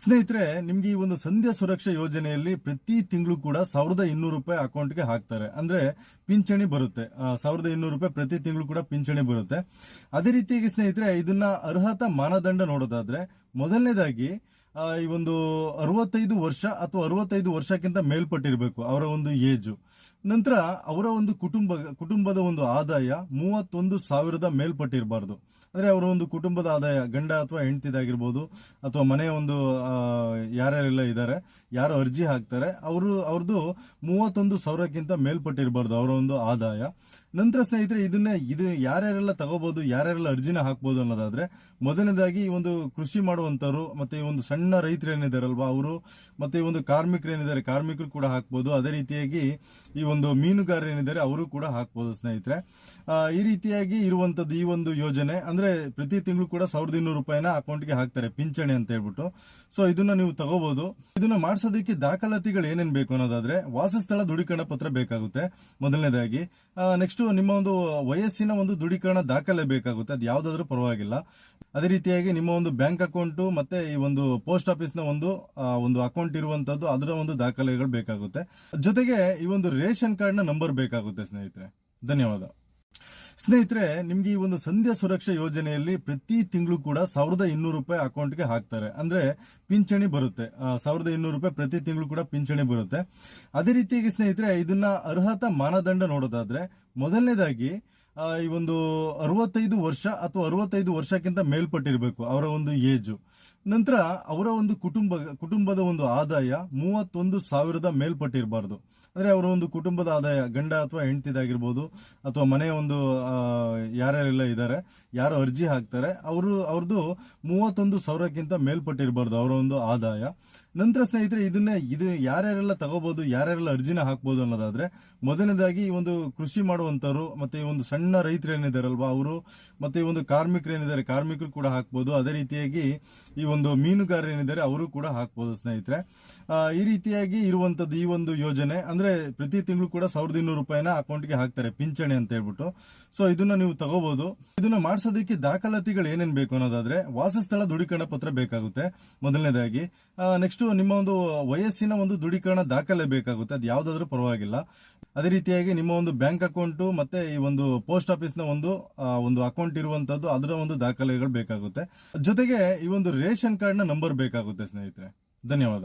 ಸ್ನೇಹಿತರೆ, ನಿಮ್ಗೆ ಈ ಒಂದು ಸಂಧ್ಯಾ ಸುರಕ್ಷಾ ಯೋಜನೆಯಲ್ಲಿ ಪ್ರತಿ ತಿಂಗಳು ಕೂಡ ಸಾವಿರದ ಇನ್ನೂರು ರೂಪಾಯಿ ಅಕೌಂಟ್ಗೆ ಹಾಕ್ತಾರೆ. ಅಂದ್ರೆ ಪಿಂಚಣಿ ಬರುತ್ತೆ. ಸಾವಿರದ ಇನ್ನೂರು ರೂಪಾಯಿ ಪ್ರತಿ ತಿಂಗಳು ಕೂಡ ಪಿಂಚಣಿ ಬರುತ್ತೆ. ಅದೇ ರೀತಿಯಾಗಿ ಸ್ನೇಹಿತರೆ, ಇದನ್ನ ಅರ್ಹತಾ ಮಾನದಂಡ ನೋಡೋದಾದ್ರೆ, ಮೊದಲನೇದಾಗಿ ಈ ಒಂದು ಅರವತ್ತೈದು ವರ್ಷ ಅಥವಾ ಅರವತ್ತೈದು ವರ್ಷಕ್ಕಿಂತ ಮೇಲ್ಪಟ್ಟಿರಬೇಕು ಅವರ ಒಂದು ಏಜು. ನಂತರ ಅವರ ಒಂದು ಕುಟುಂಬ, ಕುಟುಂಬದ ಒಂದು ಆದಾಯ ಮೂವತ್ತೊಂದು ಸಾವಿರದ ಮೇಲ್ಪಟ್ಟಿರಬಾರ್ದು. ಅಂದ್ರೆ ಅವರ ಒಂದು ಕುಟುಂಬದ ಆದಾಯ, ಗಂಡ ಅಥವಾ ಹೆಂಡತಿದಾಗಿರ್ಬೋದು, ಅಥವಾ ಮನೆಯ ಒಂದು ಯಾರ್ಯಾರೆಲ್ಲ ಇದ್ದಾರೆ, ಯಾರು ಅರ್ಜಿ ಹಾಕ್ತಾರೆ, ಅವರು ಅವ್ರದ್ದು ಮೂವತ್ತೊಂದು ಸಾವಿರಕ್ಕಿಂತ ಮೇಲ್ಪಟ್ಟಿರಬಾರ್ದು ಅವರ ಒಂದು ಆದಾಯ. ನಂತರ ಸ್ನೇಹಿತರೆ, ಇದನ್ನ, ಇದು ಯಾರ್ಯಾರೆಲ್ಲ ತಗೋಬಹುದು ಯಾರ್ಯಾರೆಲ್ಲ ಅರ್ಜಿನ ಹಾಕ್ಬೋದು ಅನ್ನೋದಾದ್ರೆ, ಮೊದಲನೇದಾಗಿ ಈ ಒಂದು ಕೃಷಿ ಮಾಡುವಂತರು ಮತ್ತೆ ಈ ಒಂದು ಸಣ್ಣ ರೈತರು ಏನಿದಾರಲ್ವಾ, ಅವರು, ಮತ್ತೆ ಈ ಒಂದು ಕಾರ್ಮಿಕರು ಏನಿದ್ದಾರೆ, ಕಾರ್ಮಿಕರು ಕೂಡ ಹಾಕ್ಬೋದು. ಅದೇ ರೀತಿಯಾಗಿ ಈ ಒಂದು ಮೀನುಗಾರರು ಏನಿದ್ದಾರೆ, ಅವರು ಕೂಡ ಹಾಕ್ಬೋದು ಸ್ನೇಹಿತರೆ. ಈ ರೀತಿಯಾಗಿ ಇರುವಂತದ್ದು ಈ ಒಂದು ಯೋಜನೆ, ಅಂದ್ರೆ ಪ್ರತಿ ತಿಂಗಳು ಕೂಡ ಸಾವಿರದ ಇನ್ನೂರು ರೂಪಾಯಿನ ಅಕೌಂಟ್ಗೆ ಹಾಕ್ತಾರೆ, ಪಿಂಚಣಿ ಅಂತ ಹೇಳ್ಬಿಟ್ಟು. ಸೊ ಇದನ್ನ ನೀವು ತಗೋಬಹುದು ಇದನ್ನ ಮಾಡಿಸೋದಕ್ಕೆ ದಾಖಲಾತಿಗಳು ಏನೇನು ಬೇಕು ಅನ್ನೋದಾದ್ರೆ, ವಾಸಸ್ಥಳ ದೃಢೀಕರಣ ಪತ್ರ ಬೇಕಾಗುತ್ತೆ ಮೊದಲನೇದಾಗಿ. ನೆಕ್ಸ್ಟ್ ನಿಮ್ಮ ಒಂದು ವಯಸ್ಸಿನ ಒಂದು ದೃಢೀಕರಣ ದಾಖಲೆ ಬೇಕಾಗುತ್ತೆ ಅದು ಯಾವ್ದಾದ್ರೂ ಪರವಾಗಿಲ್ಲ. ಅದೇ ರೀತಿಯಾಗಿ ನಿಮ್ಮ ಒಂದು ಬ್ಯಾಂಕ್ ಅಕೌಂಟು ಮತ್ತೆ ಈ ಒಂದು ಪೋಸ್ಟ್ ಆಫೀಸ್ನ ಒಂದು ಒಂದು ಅಕೌಂಟ್ ಇರುವಂತದ್ದು ಅದರ ಒಂದು ದಾಖಲೆಗಳು ಬೇಕಾಗುತ್ತೆ. ಜೊತೆಗೆ ಈ ಒಂದು ರೇಷನ್ ಕಾರ್ಡ್ನ ನಂಬರ್ ಬೇಕಾಗುತ್ತೆ ಸ್ನೇಹಿತರೆ. ಧನ್ಯವಾದ. ಸ್ನೇಹಿತರೆ, ನಿಮ್ಗೆ ಈ ಒಂದು ಸಂಧ್ಯಾ ಸುರಕ್ಷಾ ಯೋಜನೆಯಲ್ಲಿ ಪ್ರತಿ ತಿಂಗಳು ಕೂಡ ಸಾವಿರದ ಇನ್ನೂರು ರೂಪಾಯಿ ಅಕೌಂಟ್ಗೆ ಹಾಕ್ತಾರೆ. ಅಂದ್ರೆ ಪಿಂಚಣಿ ಬರುತ್ತೆ. ಸಾವಿರದ ಇನ್ನೂರು ರೂಪಾಯಿ ಪ್ರತಿ ತಿಂಗಳು ಕೂಡ ಪಿಂಚಣಿ ಬರುತ್ತೆ. ಅದೇ ರೀತಿಯಾಗಿ ಸ್ನೇಹಿತರೆ, ಇದನ್ನ ಅರ್ಹತಾ ಮಾನದಂಡ ನೋಡೋದಾದ್ರೆ, ಮೊದಲನೇದಾಗಿ ಈ ಒಂದು ಅರವತ್ತೈದು ವರ್ಷ ಅಥವಾ ಅರವತ್ತೈದು ವರ್ಷಕ್ಕಿಂತ ಮೇಲ್ಪಟ್ಟಿರಬೇಕು ಅವರ ಒಂದು ಏಜು. ನಂತರ ಅವರ ಒಂದು ಕುಟುಂಬ, ಕುಟುಂಬದ ಒಂದು ಆದಾಯ ಮೂವತ್ತೊಂದು ಸಾವಿರದ ಮೇಲ್ಪಟ್ಟಿರಬಾರ್ದು. ಅಂದ್ರೆ ಅವರ ಒಂದು ಕುಟುಂಬದ ಆದಾಯ, ಗಂಡ ಅಥವಾ ಹೆಂಡತಿದಾಗಿರ್ಬೋದು, ಅಥವಾ ಮನೆಯ ಒಂದು ಯಾರ್ಯಾರೆಲ್ಲ ಇದ್ದಾರೆ, ಯಾರು ಅರ್ಜಿ ಹಾಕ್ತಾರೆ, ಅವರು ಅವ್ರದ್ದು ಮೂವತ್ತೊಂದು ಸಾವಿರಕ್ಕಿಂತ ಮೇಲ್ಪಟ್ಟಿರಬಾರ್ದು ಅವರ ಒಂದು ಆದಾಯ. ನಂತರ ಸ್ನೇಹಿತರೆ, ಇದನ್ನ, ಇದು ಯಾರ್ಯಾರೆಲ್ಲ ತಗೋಬಹುದು ಯಾರ್ಯಾರೆಲ್ಲ ಅರ್ಜಿನ ಹಾಕ್ಬೋದು ಅನ್ನೋದಾದ್ರೆ, ಮೊದಲನೇದಾಗಿ ಈ ಒಂದು ಕೃಷಿ ಮಾಡುವಂತವ್ರು ಮತ್ತೆ ಈ ಒಂದು ಸಣ್ಣ ರೈತರು ಏನಿದಾರಲ್ವಾ, ಅವರು, ಮತ್ತೆ ಈ ಒಂದು ಕಾರ್ಮಿಕರು ಏನಿದ್ದಾರೆ, ಕಾರ್ಮಿಕರು ಕೂಡ ಹಾಕ್ಬೋದು. ಅದೇ ರೀತಿಯಾಗಿ ಈ ಮೀನುಗಾರರು ಏನಿದ್ದಾರೆ ಅವರು ಕೂಡ ಹಾಕ್ಬೋದು ಸ್ನೇಹಿತರೆ. ಈ ರೀತಿಯಾಗಿ ಇರುವಂಥದ್ದು ಈ ಒಂದು ಯೋಜನೆ, ಅಂದ್ರೆ ಪ್ರತಿ ತಿಂಗಳು ಕೂಡ ಸಾವಿರದ ಇನ್ನೂರು ರೂಪಾಯಿನ ಅಕೌಂಟ್ಗೆ ಹಾಕ್ತಾರೆ, ಪಿಂಚಣಿ ಅಂತ ಹೇಳ್ಬಿಟ್ಟು. ಸೊ ಇದನ್ನ ನೀವು ತಗೋಬಹುದು ಇದನ್ನ ಮಾಡಿಸೋದಕ್ಕೆ ದಾಖಲಾತಿಗಳು ಏನೇನು ಬೇಕು ಅನ್ನೋದಾದ್ರೆ ವಾಸಸ್ಥಳ ದೃಢೀಕರಣ ಪತ್ರ ಬೇಕಾಗುತ್ತೆ ಮೊದಲನೇದಾಗಿ. ನೆಕ್ಸ್ಟ್ ನಿಮ್ಮ ಒಂದು ವಯಸ್ಸಿನ ಒಂದು ದೃಢೀಕರಣ ದಾಖಲೆ ಬೇಕಾಗುತ್ತೆ. ಅದು ಯಾವುದಾದ್ರೂ ಪರವಾಗಿಲ್ಲ. ಅದೇ ರೀತಿಯಾಗಿ ನಿಮ್ಮ ಒಂದು ಬ್ಯಾಂಕ್ ಅಕೌಂಟು ಮತ್ತೆ ಈ ಒಂದು ಪೋಸ್ಟ್ ಆಫೀಸ್ನ ಒಂದು ಒಂದು ಅಕೌಂಟ್ ಇರುವಂತದ್ದು ಅದರ ಒಂದು ದಾಖಲೆಗಳು ಬೇಕಾಗುತ್ತೆ. ಜೊತೆಗೆ ಈ ಒಂದು ರೇಷನ್ ಕಾರ್ಡ್ ನಂಬರ್ ಬೇಕಾಗುತ್ತೆ ಸ್ನೇಹಿತರೆ. ಧನ್ಯವಾದ.